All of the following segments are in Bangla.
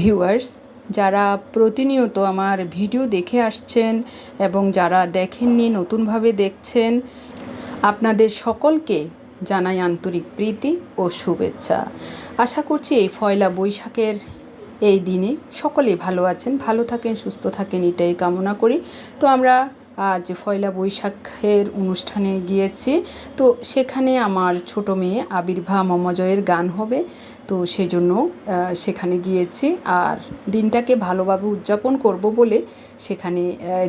ভিউয়ার্স যারা প্রতিনিয়ত আমার ভিডিও দেখে আসছেন এবং যারা দেখেননি, নতুনভাবে দেখছেন, আপনাদের সকলকে জানাই আন্তরিক প্রীতি ও শুভেচ্ছা। আশা করছি এই ফয়লা বৈশাখের এই দিনে সকলে ভালো আছেন, ভালো থাকেন, সুস্থ থাকেন, এটাই কামনা করি। তো আমরা আজ পয়লা বৈশাখের অনুষ্ঠানে গিয়েছি। তো সেখানে আমার ছোট মেয়ে আবির্ভা মমজয়ের গান হবে। তো সেই জন্য সেখানে গিয়েছি। আর দিনটাকে ভালোভাবে উদযাপন করব বলে সেখানে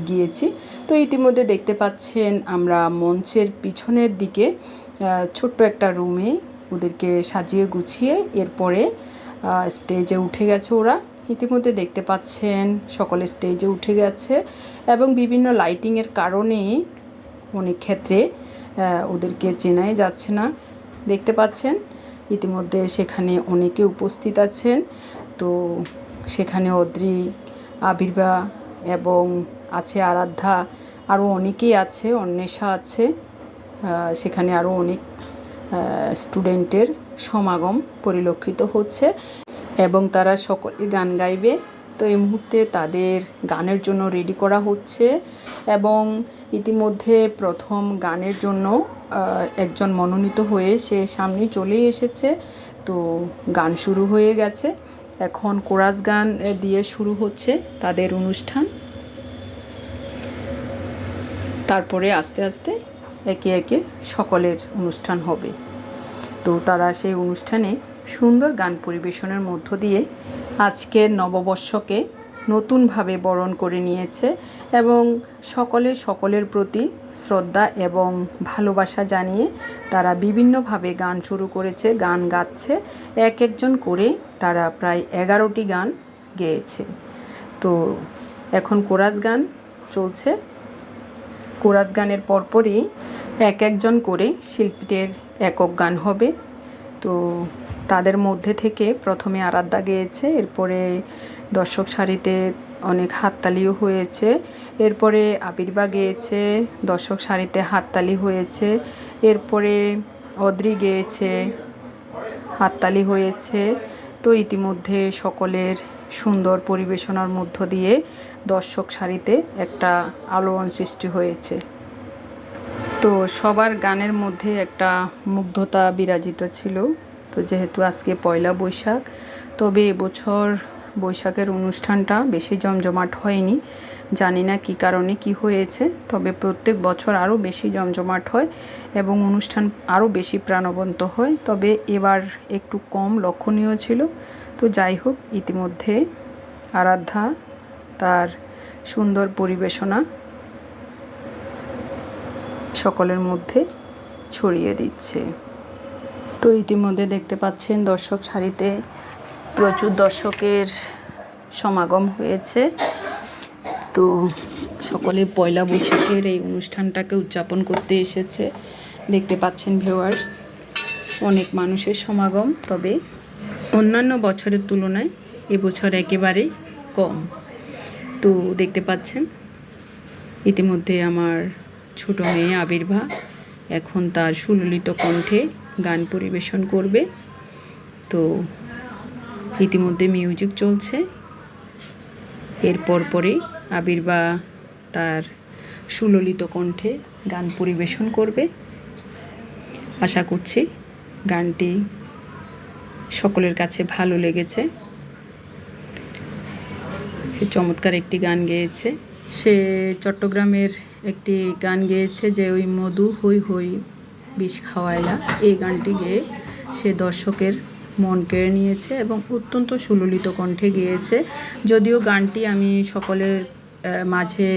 গিয়েছি। তো ইতিমধ্যে দেখতে পাচ্ছেন আমরা মঞ্চের পিছনের দিকে ছোট্ট একটা রুমে ওদেরকে সাজিয়ে গুছিয়ে এরপরে স্টেজে উঠে গেছে ওরা। ইতিমধ্যে দেখতে পাচ্ছেন সকলে স্টেজে উঠে গেছে এবং বিভিন্ন লাইটিংয়ের কারণে অনেক ক্ষেত্রে ওদেরকে চেনাই যাচ্ছে না। দেখতে পাচ্ছেন ইতিমধ্যে সেখানে অনেকে উপস্থিত আছেন। তো সেখানে অদ্রি আবির্বা এবং আছে আরাধ্যা, আরও অনেকেই আছে, অন্বেষা আছে। সেখানে আরও অনেক স্টুডেন্টের সমাগম পরিলক্ষিত হচ্ছে এবং তারা সকলে গান গাইবে। তো এই মুহূর্তে তাদের গানের জন্য রেডি করা হচ্ছে এবং ইতিমধ্যে প্রথম গানের জন্য একজন মনোনীত হয়ে সে সামনে চলে এসেছে। তো গান শুরু হয়ে গেছে। এখন কোরাস গান দিয়ে শুরু হচ্ছে তাদের অনুষ্ঠান। তারপরে আস্তে আস্তে একে একে সকলের অনুষ্ঠান হবে। তো তারা সেই অনুষ্ঠানে সুন্দর গান পরিবেশনের মধ্য দিয়ে আজকের নববর্ষকে নতুনভাবে বরণ করে নিয়েছে এবং সকলে সকলের প্রতি শ্রদ্ধা এবং ভালোবাসা জানিয়ে তারা বিভিন্নভাবে গান শুরু করেছে, গান গাচ্ছে। এক একজন করে তারা প্রায় এগারোটি গান গেয়েছে। তো এখন কোরাস গান চলছে। কোরাস গানের পরপরই এক একজন করে শিল্পীদের একক গান হবে। তো তাদের মধ্যে থেকে প্রথমে আরাধ্যা গেয়েছে, এরপরে দর্শক সারিতে অনেক হাততালিও হয়েছে, এরপরে আবির্বা গেয়েছে, দর্শক সারিতে হাততালি হয়েছে, এরপরে অদ্রি গেয়েছে, হাততালি হয়েছে। তো ইতিমধ্যে সকলের সুন্দর পরিবেশনার মধ্য দিয়ে দর্শক সারিতে একটা আলোড়ন সৃষ্টি হয়েছে। তো সবার গানের মধ্যে একটা মুগ্ধতা বিরাজিত ছিল। তো যেহেতু আজকে পয়লা বৈশাখ, তবে এবছর বৈশাখের অনুষ্ঠানটা বেশি জমজমাট হয়নি। জানি না কী কারণে কি হয়েছে, তবে প্রত্যেক বছর আরও বেশি জমজমাট হয় এবং অনুষ্ঠান আরও বেশি প্রাণবন্ত হয়। তবে এবার একটু কম লক্ষণীয় ছিল। তো যাই হোক, ইতিমধ্যে আরাধ্যা তার সুন্দর পরিবেশনা সকলের মধ্যে ছড়িয়ে দিচ্ছে। তো ইতিমধ্যে দেখতে পাচ্ছেন দর্শক সারিতে প্রচুর দর্শকের সমাগম হয়েছে। তো সকলে পয়লা বৈশাখের এই অনুষ্ঠানটাকে উদযাপন করতে এসেছে। দেখতে পাচ্ছেন ভিউয়ার্স অনেক মানুষের সমাগম, তবে অন্যান্য বছরের তুলনায় এবছর একেবারে কম। তো দেখতে পাচ্ছেন, ইতিমধ্যে আমার ছোট মেয়ে আবির্ভা এখন তার সুললিত কণ্ঠে গান পরিবেশন করবে। তো ইতিমধ্যে মিউজিক চলছে। এর পরে আবির্বা তার সুললিত কণ্ঠে গান পরিবেশন করবে। আশা করছি গানটি সকলের কাছে ভালো লেগেছে। সে চমৎকার একটি গান গেয়েছে। সে চট্টগ্রামের একটি গান গেয়েছে যে ওই মধু হই হই। বিষ খাওয়াইলা এই গানটি গেয়ে সে দর্শকের মন কেড়ে নিয়েছে এবং অত্যন্ত সুললিত কণ্ঠে গেয়েছে। যদিও গানটি আমি সকলের মাঝে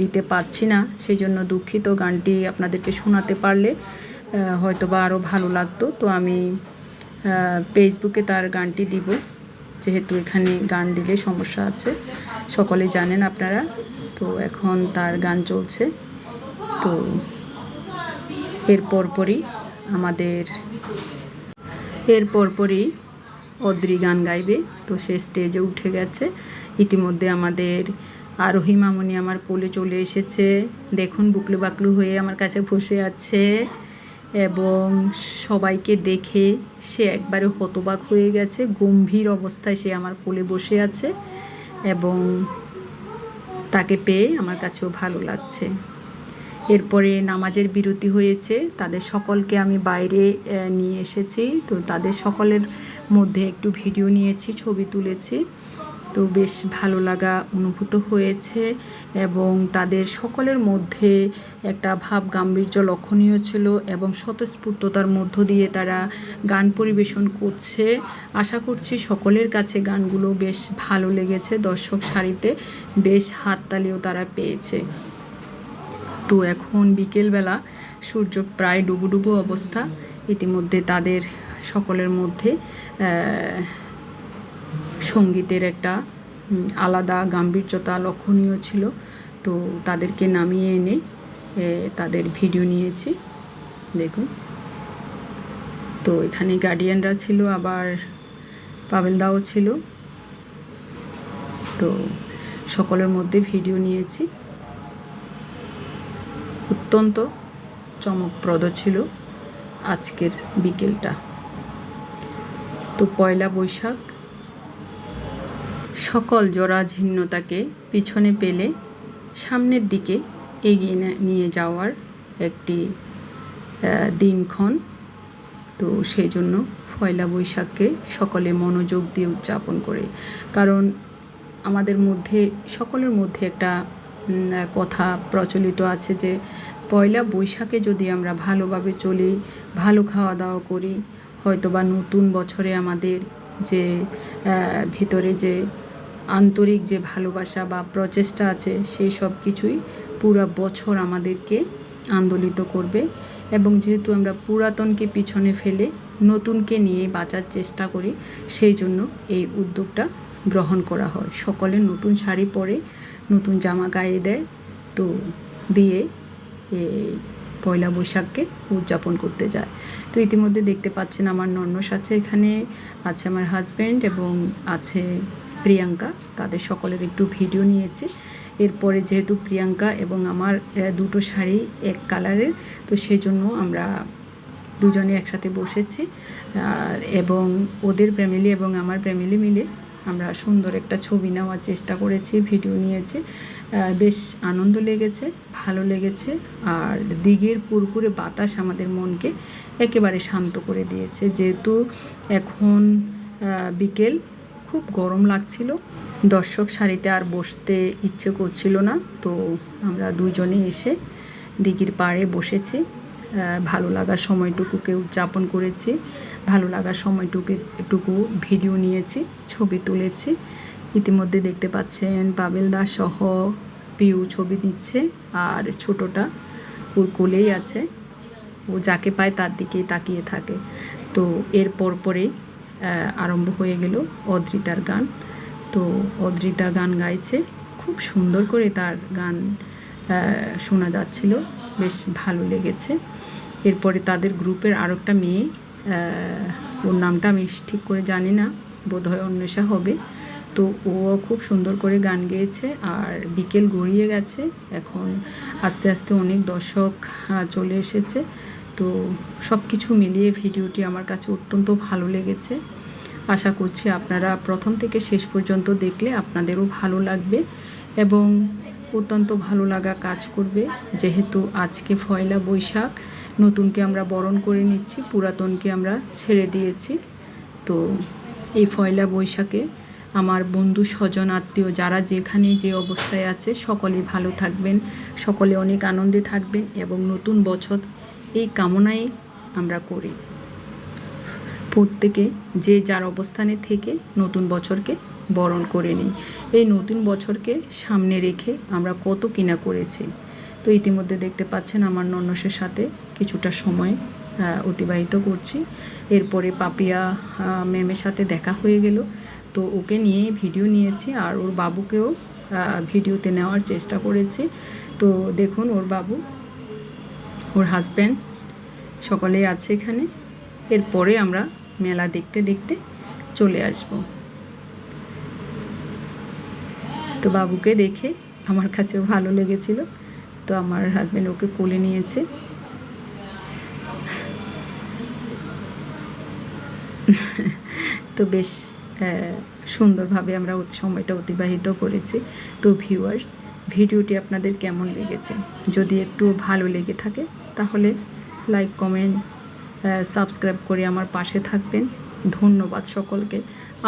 দিতে পারছি না সেই জন্য দুঃখিত গানটি আপনাদেরকে শোনাতে পারলে হয়তো বা আরও ভালো লাগতো। তো আমি ফেসবুকে তার গানটি দিব। যেহেতু এখানে গান দিলে সমস্যা আছে, সকলে জানেন আপনারা। তো এখন তার গান চলছে। তো এর পরপরই আমাদের, এর পরপরই অদ্রি গান গাইবে। তো সে স্টেজে উঠে গেছে। ইতিমধ্যে আমাদের আরোহী মামনি আমার কোলে চলে এসেছে। দেখুন, বুকলু বাকলু হয়ে আমার কাছে বসে আছে এবং সবাইকে দেখে সে একবারে হতবাক হয়ে গেছে। গম্ভীর অবস্থায় সে আমার কোলে বসে আছে এবং তাকে পেয়ে আমার কাছেও ভালো লাগছে। এরপরে নামাজের বিরতি হয়েছে, তাদের সকলকে আমি বাইরে নিয়ে এসেছি। তো তাদের সকলের মধ্যে একটু ভিডিও নিয়েছি, ছবি তুলেছি। তো বেশ ভালো লাগা অনুভূত হয়েছে এবং তাদের সকলের মধ্যে একটা ভাব গাম্ভীর্য লক্ষণীয় ছিল এবং স্বতঃস্ফূর্ততার মধ্য দিয়ে তারা গান পরিবেশন করছে। আশা করছি সকলের কাছে গানগুলো বেশ ভালো লেগেছে, দর্শক সারিতে বেশ হাততালিও তারা পেয়েছে। তো এখন বিকেলবেলা সূর্য প্রায় ডুবু ডুবু অবস্থা। ইতিমধ্যে তাদের সকলের মধ্যে সঙ্গীতের একটা আলাদা গাম্ভীর্যতা লক্ষণীয় ছিল। তো তাদেরকে নামিয়ে এনে তাদের ভিডিও নিয়েছি। দেখুন। তো এখানে গার্ডিয়ানরা ছিল, আবার পাবেলদাও ছিল। তো সকলের মধ্যে ভিডিও নিয়েছি। অত্যন্ত চমকপ্রদ ছিল আজকের বিকেলটা। তো পয়লা বৈশাখ সকল জরাজীর্ণতাকে পিছনে পেলে সামনের দিকে এগিয়ে নিয়ে যাওয়ার একটি দিনক্ষণ। তো সেই জন্য পয়লা বৈশাখকে সকলে মনোযোগ দিয়ে উদযাপন করে। কারণ আমাদের মধ্যে, সকলের মধ্যে একটা কথা প্রচলিত আছে যে পয়লা বৈশাখে যদি আমরা ভালোভাবে চলি, ভালো খাওয়া দাওয়া করি হয়তো বা নতুন বছরে আমাদের যে ভিতরে যে আন্তরিক যে ভালোবাসা বা প্রচেষ্টা আছে, সেই সব কিছুই পুরা বছর আমাদেরকে আন্দোলিত করবে এবং যেহেতু আমরা পুরাতনকে পিছনে ফেলে নতুনকে নিয়ে বাঁচার চেষ্টা করি, সেই জন্য এই উদ্যোগটা গ্রহণ করা হয়। সকলে নতুন শাড়ি পরে নতুন জামা গায়ে দেয়, তো দিয়ে পয়লা বৈশাখকে উদযাপন করতে যায়। তো ইতিমধ্যে দেখতে পাচ্ছেন আমার নন্নস আছে এখানে, আছে আমার হাজব্যান্ড এবং আছে প্রিয়াঙ্কা, তাদের সকলের একটু ভিডিও নিয়েছি। এরপরে যেহেতু প্রিয়াঙ্কা এবং আমার দুটো শাড়ি এক কালারের তো সেই জন্য আমরা দুজনে একসাথে বসেছি। আর, এবং ওদের ফ্যামিলি এবং আমার ফ্যামিলি মিলে আমরা সুন্দর একটা ছবি নেওয়ার চেষ্টা করেছি ভিডিও নিয়েছি। বেশ আনন্দ লেগেছে, ভালো লেগেছে, আর দিঘের পুরপুরে বাতাস আমাদের মনকে একেবারে শান্ত করে দিয়েছে। যেহেতু এখন বিকেল, খুব গরম লাগছিল। দর্শক সারিতে আর বসতে ইচ্ছে করছিল না, তো আমরা দুজনে এসে দিঘির পাড়ে বসেছি। ভালো লাগার সময়টুকুকে উদযাপন করেছি, ভালো লাগার সময়টুকু, টুকু ভিডিও নিয়েছি, ছবি তুলেছি। ইতিমধ্যে দেখতে পাচ্ছেন পাবেল দাস সহ পিউ ছবি দিচ্ছে, আর ছোটটা ওর কোলেই আছে, ও যাকে পায় তার দিকেই তাকিয়ে থাকে। তো এর পর পরেই আরম্ভ হয়ে গেল অদ্রিতার গান। তো অদ্রিতা গান গাইছে, খুব সুন্দর করে তার গান শোনা যাচ্ছিল। বেশ ভালো লেগেছে। এরপরে তাদের গ্রুপের আরেকটা মেয়ে ওর নামটা আমি ঠিক করে জানি না, বোধহয় অন্বেষা হবে। তো ও খুব সুন্দর করে গান গেয়েছে আর বিকেল গড়িয়ে গেছে। এখন আস্তে আস্তে অনেক দর্শক চলে এসেছে। তো সব কিছু মিলিয়ে ভিডিওটি আমার কাছে অত্যন্ত ভালো লেগেছে। আশা করছি আপনারা প্রথম থেকে শেষ পর্যন্ত দেখলে আপনাদেরও ভালো লাগবে। এবং অত্যন্ত ভালো লাগা কাজ করবে। যেহেতু আজকে পয়লা বৈশাখ, নতুনকে আমরা বরণ করে নিচ্ছি, পুরাতনকে আমরা ছেড়ে দিয়েছি। তো এই পয়লা বৈশাখে আমার বন্ধু, স্বজন, আত্মীয় যারা যেখানে যে অবস্থায় আছে সকলে ভালো থাকবেন, সকলে অনেক আনন্দে থাকবেন এবং নতুন বছর এই কামনাই আমরা করি। প্রত্যেকে যে যার অবস্থানে থেকে নতুন বছরকে বরণ করে নিই। এই নতুন বছরকে সামনে রেখে আমরা কত কিনা করেছি। তো ইতিমধ্যে দেখতে পাচ্ছেন আমার নন্নসের সাথে কিছুটা সময় অতিবাহিত করছি। এরপরে পাপিয়া ম্যামের সাথে দেখা হয়ে গেল। তো ওকে নিয়ে ভিডিও নিয়েছি আর ওর বাবুকেও ভিডিওতে নেওয়ার চেষ্টা করেছি। তো দেখুন ওর বাবু, ওর হাজব্যান্ড সকলেই আছে এখানে। এরপরে আমরা মেলা দেখতে দেখতে চলে আসব। তো বাবুকে দেখে আমার কাছেও ভালো লেগেছিল। তো আমার হাজব্যান্ড ওকে কোলে নিয়েছে। তো বেশ সুন্দরভাবে আমরা সময়টা অতিবাহিত করেছি। তো ভিউয়ার্স ভিডিওটি আপনাদের কেমন লেগেছে? যদি একটু ভালো লেগে থাকে, তাহলে লাইক কমেন্ট সাবস্ক্রাইব করে আমার পাশে থাকবেন। ধন্যবাদ সকলকে।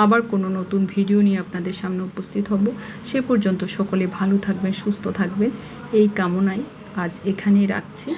আবার কোনো নতুন ভিডিও নিয়ে আপনাদের সামনে উপস্থিত হব। সে পর্যন্ত সকলে ভালো থাকবেন, সুস্থ থাকবেন। এই কামনায় আজ এখানেই রাখছি।